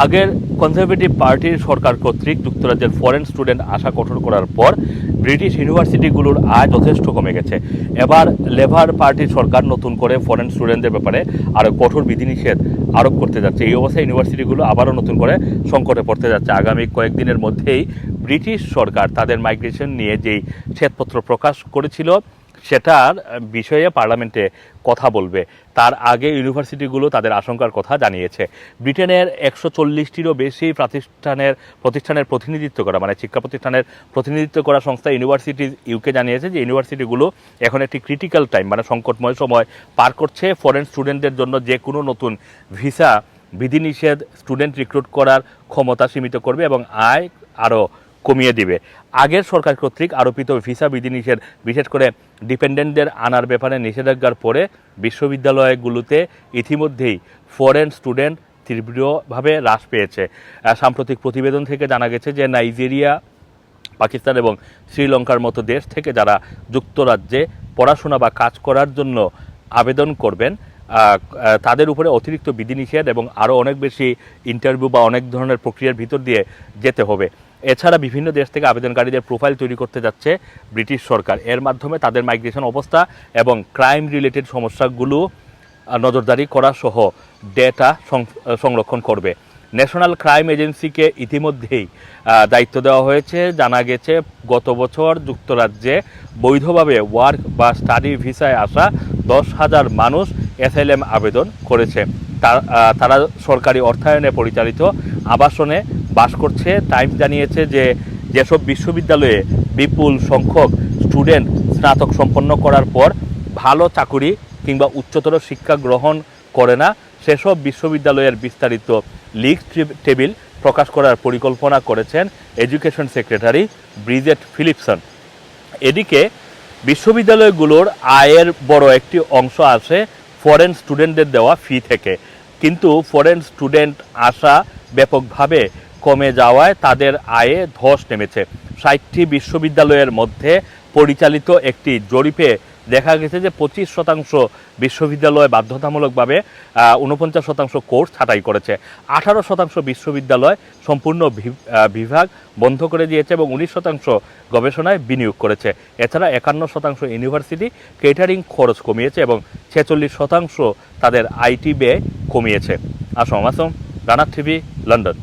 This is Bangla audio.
আগের কনজারভেটিভ পার্টির সরকার কর্তৃক যুক্তরাজ্যের ফরেন স্টুডেন্ট আশা কঠোর করার পর ব্রিটিশ ইউনিভার্সিটিগুলোর আয় যথেষ্ট কমে গেছে। এবার লেবার পার্টির সরকার নতুন করে ফরেন স্টুডেন্টদের ব্যাপারে আরও কঠোর বিধিনিষেধ আরোপ করতে যাচ্ছে। এই অবস্থায় ইউনিভার্সিটিগুলো আবারও নতুন করে সংকটে পড়তে যাচ্ছে। আগামী কয়েকদিনের মধ্যেই ব্রিটিশ সরকার তাদের মাইগ্রেশন নিয়ে যেই শ্বেতপত্র প্রকাশ করেছিল সেটার বিষয়ে পার্লামেন্টে কথা বলবে। তার আগে ইউনিভার্সিটিগুলো তাদের আশঙ্কার কথা জানিয়েছে। ব্রিটেনের একশো চল্লিশটিরও বেশি প্রতিষ্ঠানের প্রতিষ্ঠানের প্রতিনিধিত্ব করা মানে শিক্ষা প্রতিষ্ঠানের প্রতিনিধিত্ব করা সংস্থা ইউনিভার্সিটি ইউকে জানিয়েছে যে ইউনিভার্সিটিগুলো এখন একটি ক্রিটিক্যাল টাইম মানে সংকটময় সময় পার করছে। ফরেন স্টুডেন্টদের জন্য যে কোনো নতুন ভিসা বিধিনিষেধ স্টুডেন্ট রিক্রুট করার ক্ষমতা সীমিত করবে এবং আয় আরও কমিয়ে দিবে। আগের সরকার কর্তৃক আরোপিত ভিসা বিধিনিষেধ, বিশেষ করে ডিপেন্ডেন্টদের আনার ব্যাপারে নিষেধাজ্ঞার পরে বিশ্ববিদ্যালয়গুলোতে ইতিমধ্যেই ফরেন স্টুডেন্ট তীব্রভাবে হ্রাস পেয়েছে। সাম্প্রতিক প্রতিবেদন থেকে জানা গেছে যে নাইজেরিয়া, পাকিস্তান এবং শ্রীলঙ্কার মতো দেশ থেকে যারা যুক্তরাজ্যে পড়াশোনা বা কাজ করার জন্য আবেদন করবেন তাদের উপরে অতিরিক্ত বিধিনিষেধ এবং আরও অনেক বেশি ইন্টারভিউ বা অনেক ধরনের প্রক্রিয়ার ভিতর দিয়ে যেতে হবে। এছাড়া বিভিন্ন দেশ থেকে আবেদনকারীদের প্রোফাইল তৈরি করতে যাচ্ছে ব্রিটিশ সরকার। এর মাধ্যমে তাদের মাইগ্রেশন অবস্থা এবং ক্রাইম রিলেটেড সমস্যাগুলো নজরদারি করা সহ ডেটা সংরক্ষণ করবে। ন্যাশনাল ক্রাইম এজেন্সিকে ইতিমধ্যেই দায়িত্ব দেওয়া হয়েছে। জানা গেছে, গত বছর যুক্তরাজ্যে বৈধভাবে ওয়ার্ক বা স্টাডি ভিসায় আসা দশ হাজার মানুষ এসএলএম আবেদন করেছে। তারা সরকারি অর্থায়নে পরিচালিত আবাসনে বাস করছে। টাইমস জানিয়েছে যে যেসব বিশ্ববিদ্যালয়ে বিপুল সংখ্যক স্টুডেন্ট স্নাতক সম্পন্ন করার পর ভালো চাকুরি কিংবা উচ্চতর শিক্ষা গ্রহণ করে না, সেসব বিশ্ববিদ্যালয়ের বিস্তারিত লিগ টেবিল প্রকাশ করার পরিকল্পনা করেছেন এডুকেশন সেক্রেটারি ব্রিজেট ফিলিপসন। এদিকে বিশ্ববিদ্যালয়গুলোর আয়ের বড় একটি অংশ আসে ফরেন স্টুডেন্টদের দেওয়া ফি থেকে। কিন্তু ফরেন স্টুডেন্ট আসা ব্যাপকভাবে কমে যাওয়ায় তাদের আয়ে ধস নেমেছে। ষাটটি বিশ্ববিদ্যালয়ের মধ্যে পরিচালিত একটি জরিপে দেখা গেছে যে পঁচিশ শতাংশ বিশ্ববিদ্যালয় বাধ্যতামূলকভাবে উনপঞ্চাশ শতাংশ কোর্স ছাঁটাই করেছে। আঠারো শতাংশ বিশ্ববিদ্যালয় সম্পূর্ণ বিভাগ বন্ধ করে দিয়েছে এবং উনিশ শতাংশ গবেষণায় বিনিয়োগ করেছে। এছাড়া একান্ন শতাংশ ইউনিভার্সিটি কেটারিং খরচ কমিয়েছে এবং ছেচল্লিশ শতাংশ তাদের আইটি ব্যয় কমিয়েছে। আসম আসম রানার টিভি, লন্ডন।